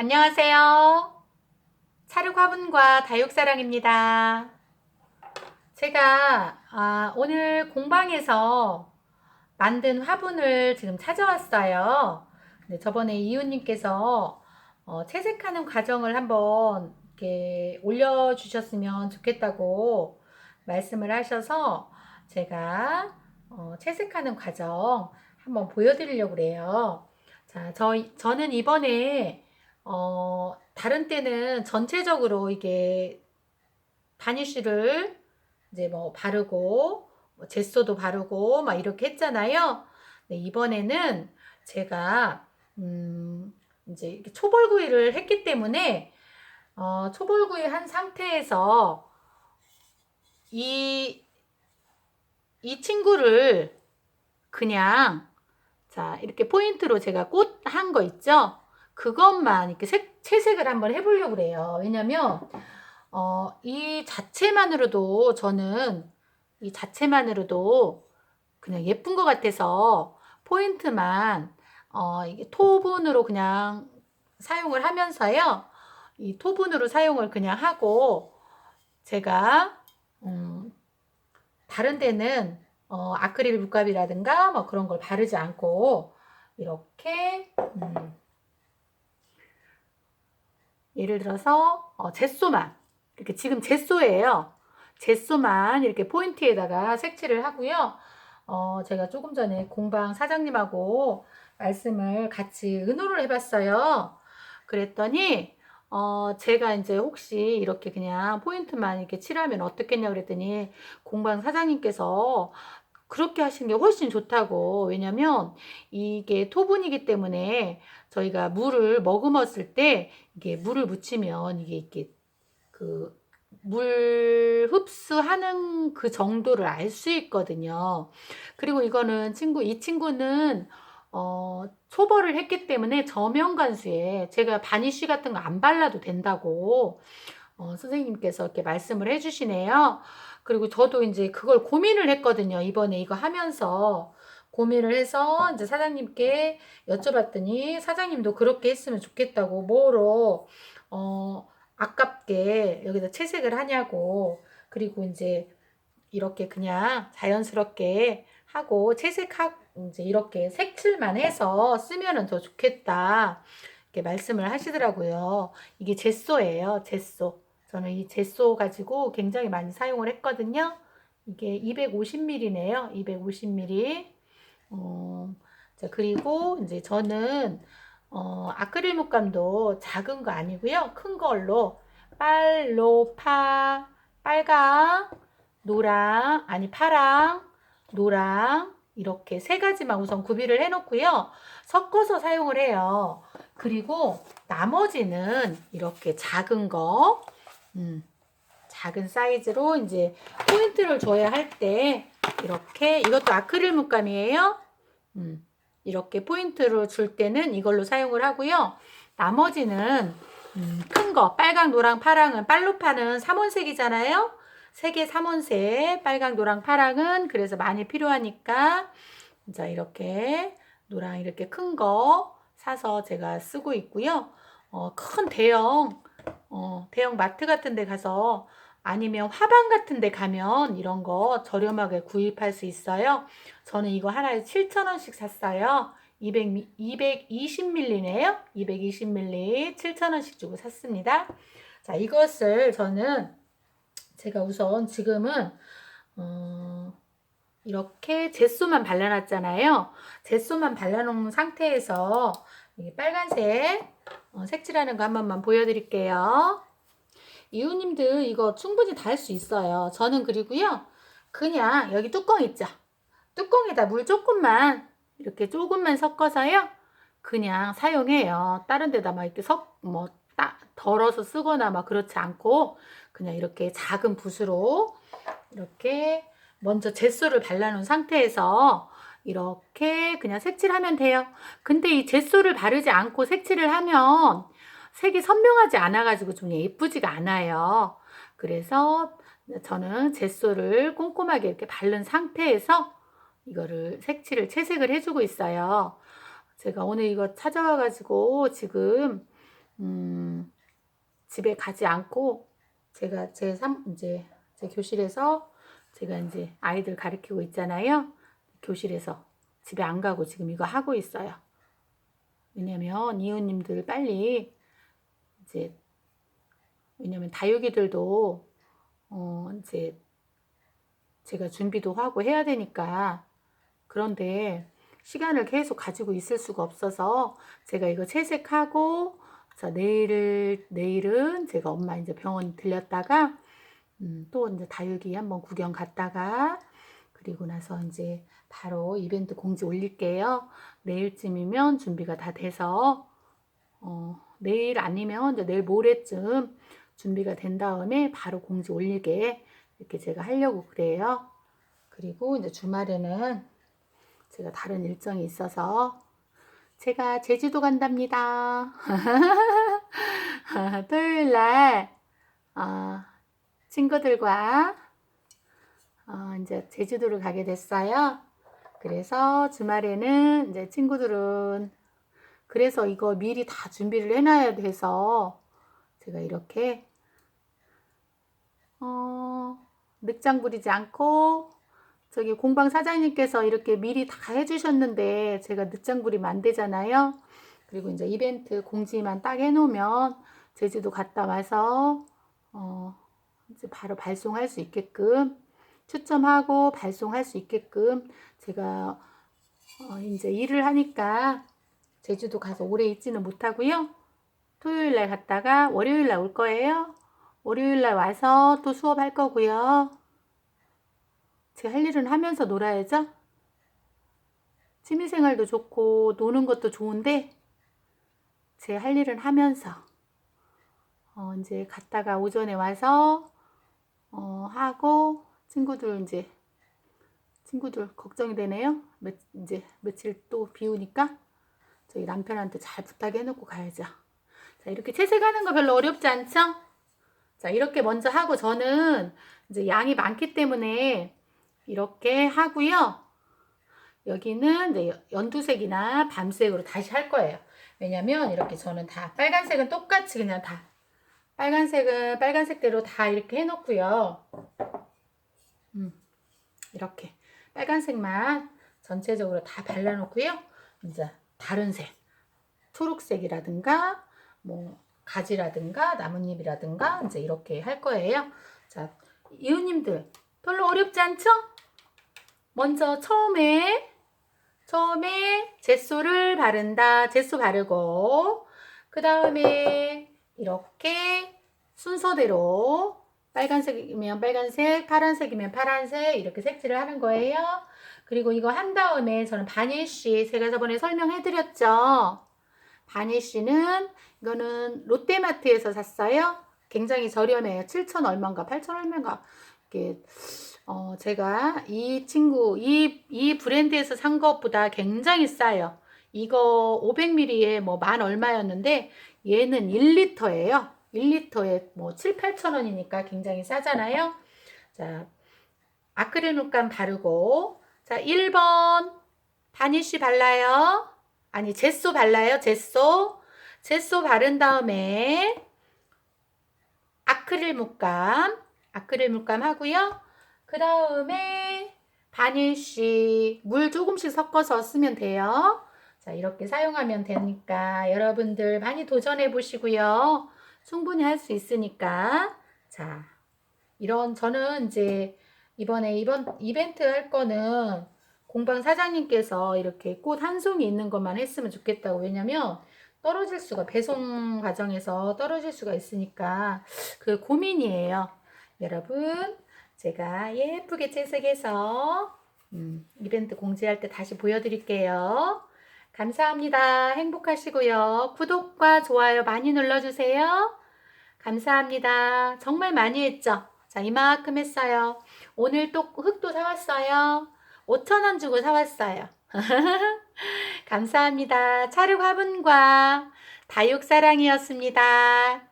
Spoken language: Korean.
안녕하세요. 차륵 화분과 다육사랑입니다. 제가 아, 오늘 공방에서 만든 화분을 지금 찾아왔어요. 근데 저번에 이웃님께서 어, 채색하는 과정을 한번 이렇게 올려주셨으면 좋겠다고 말씀을 하셔서 제가 어, 채색하는 과정 한번 보여드리려고 그래요. 자, 저, 저는 이번에 어, 다른 때는 전체적으로 이게 바니쉬를 이제 뭐 바르고 뭐 제소도 바르고 막 이렇게 했잖아요. 네, 이번에는 제가 음, 이제 초벌구이를 했기 때문에 어, 초벌구이 한 상태에서 이, 이 친구를 그냥 자 이렇게 포인트로 제가 꽃 한 거 있죠? 그것만 이렇게 색, 채색을 한번 해보려고 그래요. 왜냐면 어, 이 자체만으로도 저는 이 자체만으로도 그냥 예쁜 것 같아서 포인트만 어, 이게 토분으로 그냥 사용을 하면서요. 이 토분으로 사용을 그냥 하고 제가 음, 다른 데는 어, 아크릴 물감이라든가 뭐 그런 걸 바르지 않고 이렇게 음, 예를 들어서 어, 제소만 이렇게 지금 제소예요. 제소만 이렇게 포인트에다가 색칠을 하고요. 어, 제가 조금 전에 공방 사장님하고 말씀을 같이 의논을 해봤어요. 그랬더니 어, 제가 이제 혹시 이렇게 그냥 포인트만 이렇게 칠하면 어떻겠냐 그랬더니 공방 사장님께서 그렇게 하시는 게 훨씬 좋다고. 왜냐면 이게 토분이기 때문에 저희가 물을 머금었을 때 이게 물을 묻히면 이게 이렇게 그 물 흡수하는 그 정도를 알 수 있거든요. 그리고 이거는 친구, 이 친구는 어, 초벌을 했기 때문에 저면 간수에 제가 바니쉬 같은 거 안 발라도 된다고 어, 선생님께서 이렇게 말씀을 해주시네요. 그리고 저도 이제 그걸 고민을 했거든요. 이번에 이거 하면서 고민을 해서 이제 사장님께 여쭤봤더니 사장님도 그렇게 했으면 좋겠다고 뭐로 어 아깝게 여기다 채색을 하냐고 그리고 이제 이렇게 그냥 자연스럽게 하고 채색하고 이제 이렇게 색칠만 해서 쓰면은 더 좋겠다 이렇게 말씀을 하시더라고요. 이게 제소예요. 제소. 저는 이 제소 가지고 굉장히 많이 사용을 했거든요. 이게 250ml네요. 250ml. 어, 자, 그리고 이제 저는 어, 아크릴 물감도 작은 거 아니고요. 큰 걸로 빨로 파 빨강, 노랑, 아니 파랑, 노랑 이렇게 세 가지만 우선 구비를 해 놓고요. 섞어서 사용을 해요. 그리고 나머지는 이렇게 작은 거 음, 작은 사이즈로 이제 포인트를 줘야 할 때 이렇게 이것도 아크릴 물감이에요. 음, 이렇게 포인트를 줄 때는 이걸로 사용을 하고요. 나머지는 음, 큰 거, 빨강, 노랑, 파랑은 빨로파는 삼원색이잖아요. 색의 삼원색, 빨강, 노랑, 파랑은 그래서 많이 필요하니까 자 이렇게 노랑 이렇게 큰 거 사서 제가 쓰고 있고요. 어, 큰 대형 어, 대형 마트 같은 데 가서 아니면 화방 같은 데 가면 이런 거 저렴하게 구입할 수 있어요. 저는 이거 하나에 7,000원씩 샀어요. 200, 220ml네요. 220ml 7,000원씩 주고 샀습니다. 자, 이것을 저는 제가 우선 지금은 어, 이렇게 제소만 발라놨잖아요. 제소만 발라놓은 상태에서 이 빨간색 어, 색칠하는 거 한 번만 보여드릴게요. 이웃님들 이거 충분히 다 할 수 있어요. 저는 그리고요. 그냥 여기 뚜껑 있죠. 뚜껑에다 물 조금만 이렇게 조금만 섞어서요. 그냥 사용해요. 다른 데다 막 이렇게 섞, 뭐, 따, 덜어서 쓰거나 막 그렇지 않고 그냥 이렇게 작은 붓으로 이렇게 먼저 제소를 발라놓은 상태에서 이렇게 그냥 색칠하면 돼요. 근데 이 제소를 바르지 않고 색칠을 하면 색이 선명하지 않아가지고 좀 예쁘지가 않아요. 그래서 저는 제소를 꼼꼼하게 이렇게 바른 상태에서 이거를 색칠을 채색을 해주고 있어요. 제가 오늘 이거 찾아와가지고 지금 음, 집에 가지 않고 제가 제 삼, 이제 제 교실에서 제가 이제 아이들 가르치고 있잖아요. 교실에서 집에 안 가고 지금 이거 하고 있어요. 왜냐면 이웃님들 빨리 이제 왜냐면 다육이들도 어 이제 제가 준비도 하고 해야 되니까 그런데 시간을 계속 가지고 있을 수가 없어서 제가 이거 채색하고 자 내일을 내일은 제가 엄마 이제 병원 들렸다가 음, 또 이제 다육이 한번 구경 갔다가 그리고 나서 이제 바로 이벤트 공지 올릴게요. 내일쯤이면 준비가 다 돼서 어, 내일 아니면 내일 모레쯤 준비가 된 다음에 바로 공지 올리게 이렇게 제가 하려고 그래요. 그리고 이제 주말에는 제가 다른 일정이 있어서 제가 제주도 간답니다. 토요일 날 어, 친구들과 어, 이제 제주도를 가게 됐어요. 그래서 주말에는 이제 친구들은 그래서 이거 미리 다 준비를 해놔야 돼서 제가 이렇게 어, 늑장 부리지 않고 저기 공방 사장님께서 이렇게 미리 다 해주셨는데 제가 늑장 부리면 안 되잖아요. 그리고 이제 이벤트 공지만 딱 해놓으면 제주도 갔다 와서 어, 이제 바로 발송할 수 있게끔 추첨하고 발송할 수 있게끔 제가 어, 이제 일을 하니까 제주도 가서 오래 있지는 못하고요. 토요일 날 갔다가 월요일 날 올 거예요. 월요일 날 와서 또 수업할 거고요. 제가 할 일은 하면서 놀아야죠. 취미생활도 좋고 노는 것도 좋은데 제 할 일은 하면서 어, 이제 갔다가 오전에 와서 어, 하고 친구들 이제 친구들 걱정이 되네요. 며, 이제 며칠 또 비우니까 저희 남편한테 잘 부탁해 놓고 가야죠. 자, 이렇게 채색하는 거 별로 어렵지 않죠? 자, 이렇게 먼저 하고 저는 이제 양이 많기 때문에 이렇게 하고요. 여기는 이제 연두색이나 밤색으로 다시 할 거예요. 왜냐면 이렇게 저는 다 빨간색은 똑같이 그냥 다 빨간색은 빨간색대로 다 이렇게 해놓고요. 음, 이렇게 빨간색만 전체적으로 다 발라놓고요. 이제 다른 색, 초록색이라든가 뭐 가지라든가 나뭇잎이라든가 이제 이렇게 할 거예요. 자, 이웃님들 별로 어렵지 않죠? 먼저 처음에 처음에 젯소를 바른다. 젯소 바르고 그 다음에 이렇게 순서대로 빨간색이면 빨간색, 파란색이면 파란색 이렇게 색칠을 하는 거예요. 그리고 이거 한 다음에 저는 바니쉬 제가 저번에 설명해 드렸죠. 바니쉬는 이거는 롯데마트에서 샀어요. 굉장히 저렴해요. 7천 얼마인가 8천 얼마인가 이렇게 어 제가 이 친구 이 이 브랜드에서 산 것보다 굉장히 싸요. 이거 500ml에 뭐 만 얼마였는데 얘는 1리터예요. 1리터에 뭐 7, 8천 원이니까 굉장히 싸잖아요. 자, 아크릴 물감 바르고 자, 1번 바니쉬 발라요. 아니, 젯소 발라요. 젯소. 젯소 바른 다음에 아크릴 물감, 아크릴 물감 하고요. 그 다음에 바니쉬 물 조금씩 섞어서 쓰면 돼요. 자, 이렇게 사용하면 되니까 여러분들 많이 도전해 보시고요. 충분히 할 수 있으니까. 자, 이런 저는 이제 이번에 이번 이벤트 할 거는 공방 사장님께서 이렇게 꽃 한 송이 있는 것만 했으면 좋겠다고. 왜냐면 떨어질 수가 배송 과정에서 떨어질 수가 있으니까 그 고민이에요. 여러분, 제가 예쁘게 채색해서 음, 이벤트 공지할 때 다시 보여드릴게요. 감사합니다. 행복하시고요. 구독과 좋아요 많이 눌러주세요. 감사합니다. 정말 많이 했죠? 자, 이만큼 했어요. 오늘 또 흙도 사왔어요. 5천원 주고 사왔어요. 감사합니다. 차륵 화분과 다육사랑이었습니다.